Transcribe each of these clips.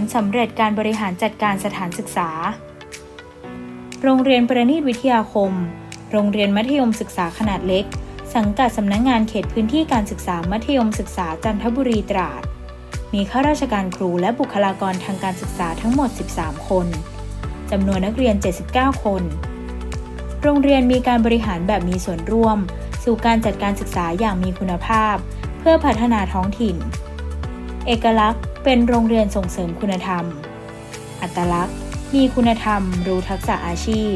ลสำเร็จการบริหารจัดการสถานศึกษา โรงเรียนประณีตวิทยาคม โรงเรียนมัธยมศึกษาขนาดเล็ก สังกัดสำนักงงานเขตพื้นที่การศึกษามัธยมศึกษาจันทบุรีตราด มีข้าราชการครูและบุคลากรทางการศึกษาทั้งหมด 13 คน จำนวนนักเรียน 79 คน โรงเรียนมีการบริหารแบบมีส่วนร่วม สู่การจัดการศึกษาอย่างมีคุณภาพ เพื่อพัฒนาท้องถิ่น เอกลักษณ์ เป็นโรงเรียนส่งเสริมคุณธรรม อัตลักษณ์ มีคุณธรรม รู้ทักษะอาชีพ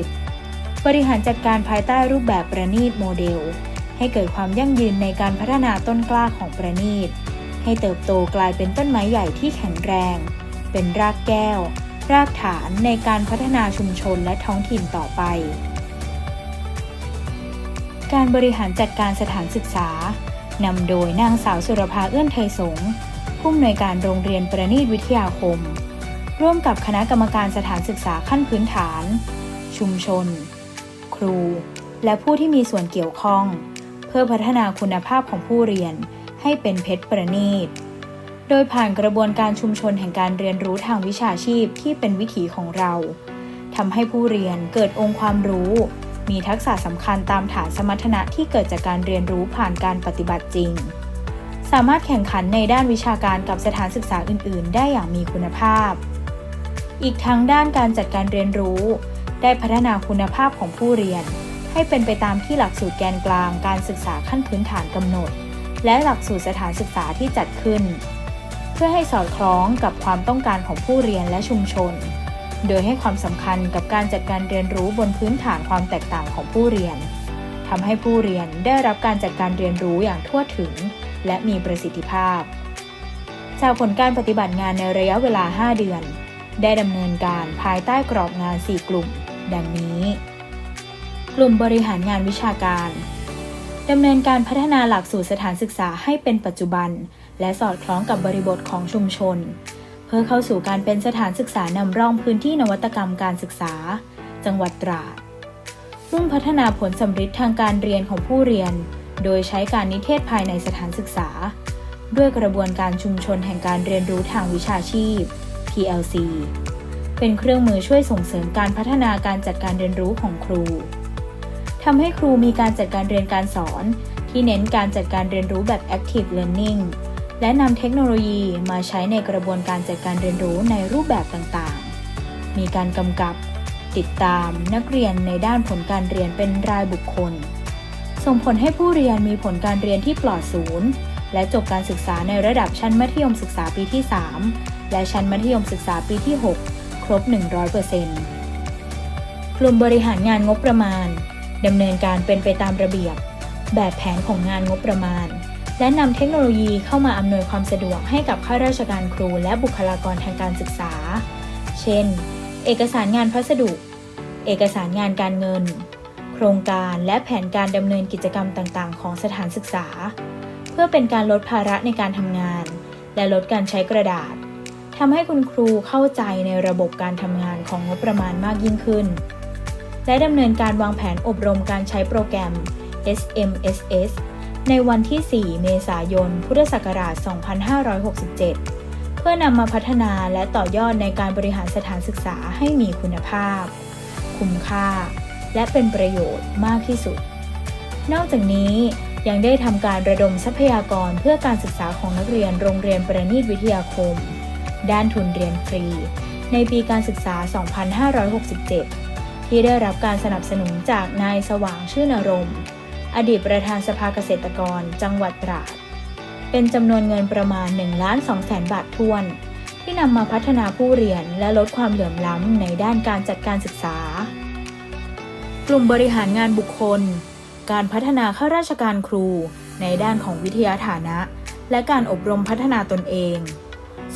บริหารจัดการภายใต้รูปแบบประณีตโมเดล ให้เกิดความยั่งยืนในการพัฒนาต้นกล้าของประณีต ให้เติบโตกลายเป็นต้นไม้ใหญ่ที่แข็งแรง เป็นรากแก้ว รากฐานในการพัฒนาชุมชนและท้องถิ่นต่อไป การบริหารจัดการสถานศึกษานำโดยนางสาวสุรภาเอื้อนไทยสงฆ์ ผู้อำนวยการโรงเรียนประณีตวิทยาคม ร่วมกับคณะกรรมการสถานศึกษาขั้นพื้นฐาน ชุมชน ครู และผู้ที่มีส่วนเกี่ยวข้อง เพื่อพัฒนาคุณภาพของผู้เรียนให้เป็นเพชรประณีต โดยผ่านกระบวนการชุมชนแห่งการเรียนรู้ทางวิชาชีพที่เป็นวิถีของเราทำให้ผู้เรียนเกิดองค์ความรู้ มีทักษะสำคัญตามฐานสมรรถนะที่เกิดจากการเรียนรู้ผ่านการปฏิบัติจริง สามารถแข่งขันในด้านวิชาการกับสถานศึกษาอื่น ๆ ได้อย่างมีคุณภาพ อีกทั้งด้านการจัดการเรียนรู้ ได้พัฒนาคุณภาพของผู้เรียน ให้เป็นไปตามที่หลักสูตรแกนกลางการศึกษาขั้นพื้นฐานกำหนด และหลักสูตรสถานศึกษาที่จัดขึ้น เพื่อให้สอดคล้องกับความต้องการของผู้เรียนและชุมชน โดยให้ความสำคัญกับการจัดการเรียนรู้บนพื้นฐานความแตกต่างของผู้เรียนทำให้ผู้เรียนได้รับการจัดการเรียนรู้อย่างทั่วถึง และมีประสิทธิภาพ จากผลการปฏิบัติงานในระยะเวลา 5 เดือน ได้ดำเนินการภายใต้กรอบงาน 4 กลุ่ม ดังนี้ กลุ่มบริหารงานวิชาการดำเนินการพัฒนาหลักสูตรสถานศึกษาให้เป็นปัจจุบัน และสอดคล้องกับบริบทของชุมชน เพื่อเข้าสู่การเป็นสถานศึกษานำร่องพื้นที่นวัตกรรมการศึกษา จังหวัดตราดมุ่งพัฒนาผลสำฤทธิ์ทางการเรียนของผู้เรียน โดยใช้การนิเทศภายในสถานศึกษา ด้วยกระบวนการชุมชนแห่งการเรียนรู้ทางวิชาชีพ PLC เป็นเครื่องมือช่วยส่งเสริมการพัฒนาการจัดการเรียนรู้ของครูทำให้ครูมีการจัดการเรียนการสอน ที่เน้นการจัดการเรียนรู้แบบ active learning และนำเทคโนโลยีมาใช้ในกระบวนการจัดการเรียนรู้ในรูปแบบต่างๆ มีการกำกับ ติดตามนักเรียนในด้านผลการเรียนเป็นรายบุคคล ส่งผลให้ผู้เรียนมีผลการเรียนที่ปลอดศูนย์ และจบการศึกษาในระดับชั้นมัธยมศึกษาปีที่ 3 และชั้นมัธยมศึกษาปีที่ 6 ครบ 100%กลุ่มบริหารงานงบประมาณดำเนินการเป็นไปตามระเบียบ แบบแผนของงานงบประมาณ และนำเทคโนโลยีเข้ามาอำนวยความสะดวกให้กับข้าราชการครูและบุคลากรทางการศึกษา เช่น เอกสารงานพัสดุ เอกสารงานการเงิน โครงการและแผนการดำเนินกิจกรรมต่าง ๆ ของสถานศึกษา เพื่อเป็นการลดภาระในการทำงาน และลดการใช้กระดาษทำให้คุณครูเข้าใจในระบบการทำงานของงบประมาณมากยิ่งขึ้น และดำเนินการวางแผนอบรมการใช้โปรแกรม SMSS ในวันที่ 4 เมษายน พุทธศักราช 2567 เพื่อนำมาพัฒนาและต่อยอดในการบริหารสถานศึกษาให้มีคุณภาพ คุ้มค่า และเป็นประโยชน์มากที่สุด นอกจากนี้ยังได้ทำการระดมทรัพยากรเพื่อการศึกษาของนักเรียนโรงเรียนประณีตวิทยาคม ด้านทุนเรียนฟรี ในปีการศึกษา 2567 ที่ได้รับการสนับสนุนจากนายสว่างชื่อนรมณ์อดีตประธานสภาเกษตรกรจังหวัดตราด เป็นจำนวนเงินประมาณ1ล้าน2แสนบาททวน ที่นำมาพัฒนาผู้เรียนและลดความเหลื่อมล้ำในด้านการจัดการศึกษา กลุ่มบริหารงานบุคคล การพัฒนาข้าราชการครู ในด้านของวิทยาฐานะ และการอบรมพัฒนาตนเอง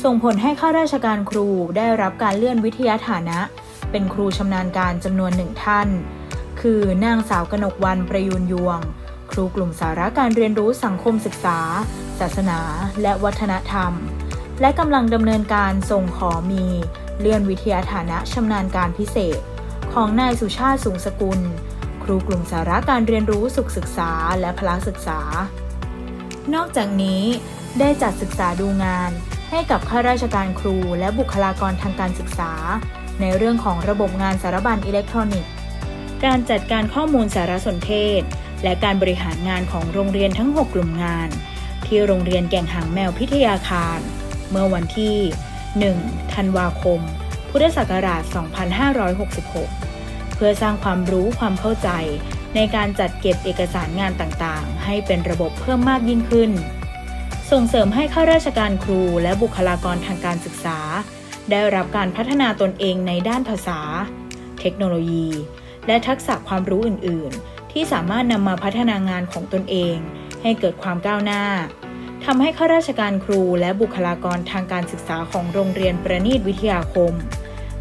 ส่งผลให้ข้าราชการครูได้รับการเลื่อนวิทยาฐานะ เป็นครูชำนาญการจำนวนหนึ่งท่าน คือนางสาวกนกวันประยูนยวง ครูกลุ่มสาระการเรียนรู้สังคมศึกษา ศาสนา และวัฒนธรรม และกำลังดำเนินการส่งขอมี เลื่อนวิทยาฐานะชำนาญการพิเศษ ของนายสุชาติสูงสกุล ครูกลุ่มสาระการเรียนรู้สุขศึกษาและพละศึกษา นอกจากนี้ได้จัดศึกษาดูงาน ให้กับข้าราชการครูและบุคลากรทางการศึกษา ในเรื่องของระบบงานสารบัญอิเล็กทรอนิกส์ การจัดการข้อมูลสารสนเทศ และการบริหารงานของโรงเรียนทั้ง 6 กลุ่มงาน ที่โรงเรียนแก่งหางแมวพิทยาคาร เมื่อวันที่ 1 ธันวาคม พุทธศักราช 2566 เพื่อสร้างความรู้ความเข้าใจในการจัดเก็บเอกสารงานต่างๆ ให้เป็นระบบเพิ่มมากยิ่งขึ้น ส่งเสริมให้ข้าราชการครูและบุคลากรทางการศึกษา ได้รับการพัฒนาตนเองในด้านภาษา เทคโนโลยี และทักษะความรู้อื่น ๆ ที่สามารถนำมาพัฒนางานของตนเอง ให้เกิดความก้าวหน้าทำให้ข้าราชการครูและบุคลากรทางการศึกษาของโรงเรียนประณีตวิทยาคม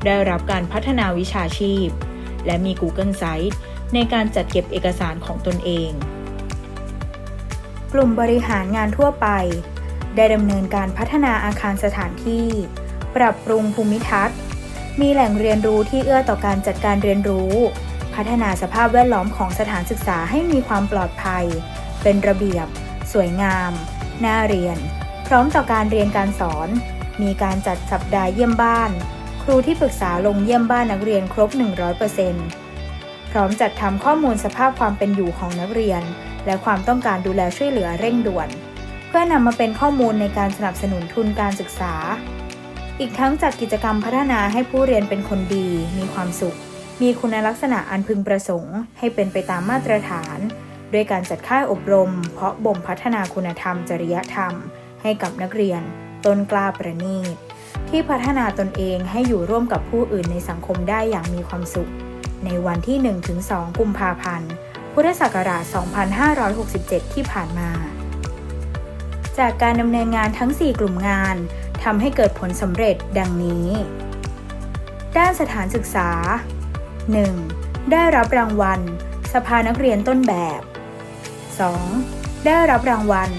ได้รับการพัฒนาวิชาชีพ และมี Google Site ในการจัดเก็บเอกสารของตนเอง กลุ่มบริหารงานทั่วไป ได้ดำเนินการพัฒนาอาคารสถานที่ ปรับปรุงภูมิทัศน์ มีแหล่งเรียนรู้ที่เอื้อต่อการจัดการเรียนรู้ พัฒนาสภาพแวดล้อมของสถานศึกษาให้มีความปลอดภัย เป็นระเบียบ สวยงาม น่าเรียน พร้อมต่อการเรียนการสอน มีการจัดสัปดาห์เยี่ยมบ้าน รูที่ปรึกษาลงเยี่ยมบ้านนักเรียนครบ 100%พร้อมจัดทำข้อมูลสภาพความเป็นอยู่ของนักเรียน และความต้องการดูแลช่วยเหลือเร่งด่วน เพื่อนำมาเป็นข้อมูลในการสนับสนุนทุนการศึกษา อีกทั้งจัดกิจกรรมพัฒนาให้ผู้เรียนเป็นคนดี มีความสุข มีคุณลักษณะอันพึงประสงค์ ให้เป็นไปตามมาตรฐานด้วยการจัดค่ายอบรม เพาะบ่มพัฒนาคุณธรรม จริยธรรม ให้กับนักเรียน ต้นกล้าประณีต ที่พัฒนาตนเองให้อยู่ร่วมกับผู้อื่นในสังคมได้อย่างมีความสุข ในวันที่ 1-2 กุมภาพันธ์ พุทธศักราช 2567 ที่ผ่านมา จากการดำเนินงานทั้ง 4 กลุ่มงานทำให้เกิดผลสำเร็จดังนี้ ด้านสถานศึกษา 1. ได้รับรางวัล สภานักเรียนต้นแบบ 2. ได้รับรางวัล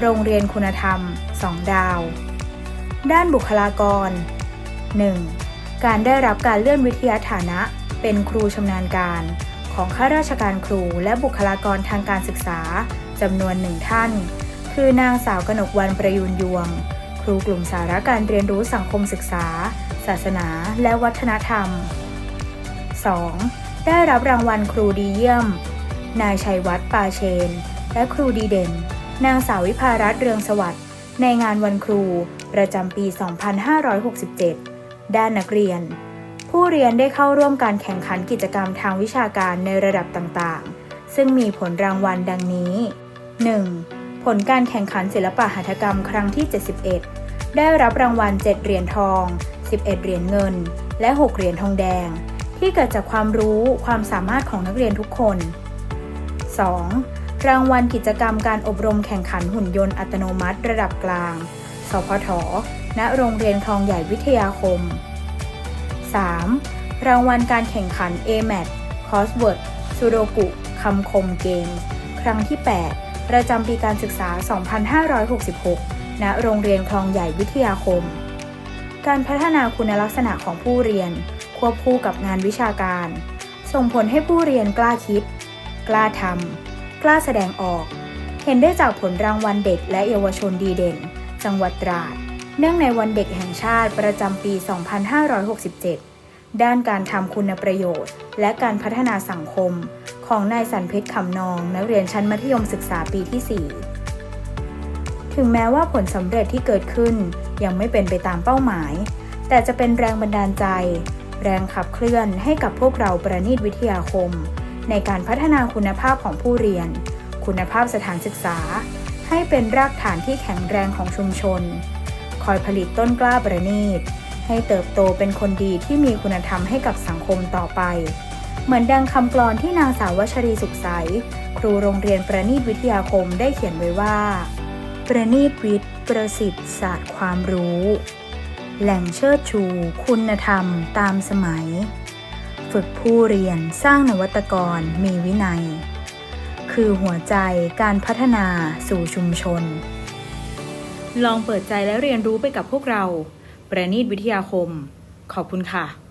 โรงเรียนคุณธรรม 2 ดาว ด้านบุคลากร 1. การได้รับการเลื่อนวิทยาฐานะเป็นครูชำนาญการ ของข้าราชการครูและบุคลากรทางการศึกษาจำนวนหนึ่งท่าน คือนางสาวกนกวันประยูนยวง ครูกลุ่มสาระการเรียนรู้สังคมศึกษา ศาสนาและวัฒนธรรม 2. ได้รับรางวัลครูดีเยี่ยม นายชัยวัฒน์ปาเชน และครูดีเด่น นางสาววิภารัตน์เรืองสวัสดิ์ ในงานวันครูประจำปี 2567 ด้านนักเรียน ผู้เรียนได้เข้าร่วมการแข่งขันกิจกรรมทางวิชาการในระดับต่างๆ ซึ่งมีผลรางวัลดังนี้ 1. ผลการแข่งขันศิลปะหัตถกรรมครั้งที่ 71 ได้รับรางวัล 7 เหรียญทอง 11 เหรียญเงิน และ 6 เหรียญทองแดง ที่เกิดจากความรู้ความสามารถของนักเรียนทุกคน 2. รางวัลกิจกรรมการอบรมแข่งขันหุ่นยนต์อัตโนมัติระดับกลาง สพท ณ โรงเรียนคลองใหญ่วิทยาคม 3. รางวัลการแข่งขัน AMAT Crossword Sudoku คำคมเกมส์ครั้งที่ 8 ประจำปีการศึกษา 2566 ณ โรงเรียนคลองใหญ่วิทยาคม การพัฒนาคุณลักษณะของผู้เรียน ควบคู่กับงานวิชาการ ส่งผลให้ผู้เรียนกล้าคิด กล้าทำ กล้าแสดงออก เห็นได้จากผลรางวัลเด็กและเยาวชนดีเด่น จังหวัดตราด เนื่องในวันเด็กแห่งชาติประจำปี 2567 ด้านการทำคุณประโยชน์ และการพัฒนาสังคม ของนายสันเพชรคำนอง นักเรียนชั้นมัธยมศึกษาปีที่ 4 ถึงแม้ว่าผลสำเร็จที่เกิดขึ้น ยังไม่เป็นไปตามเป้าหมาย แต่จะเป็นแรงบันดาลใจ แรงขับเคลื่อนให้กับพวกเราประณีตวิทยาคม ในการพัฒนาคุณภาพของผู้เรียน คุณภาพสถานศึกษา ให้เป็นรากฐานที่แข็งแรงของชุมชน คอยผลิตต้นกล้าประณีต ให้เติบโตเป็นคนดีที่มีคุณธรรมให้กับสังคมต่อไป เหมือนดังคำกลอนที่นางสาววชรีสุขใส ครูโรงเรียนประณีตวิทยาคมได้เขียนไว้ว่า ประณีตวิทย์ ประสิทธิ์ศาสตร์ความรู้ แหล่งเชิดชู คุณธรรมตามสมัย ฝึกผู้เรียนสร้างนวัตกรมีวินัย คือหัวใจการพัฒนาสู่ชุมชน ลองเปิดใจและเรียนรู้ไปกับพวกเรา ประณีตวิทยาคม ขอบคุณค่ะ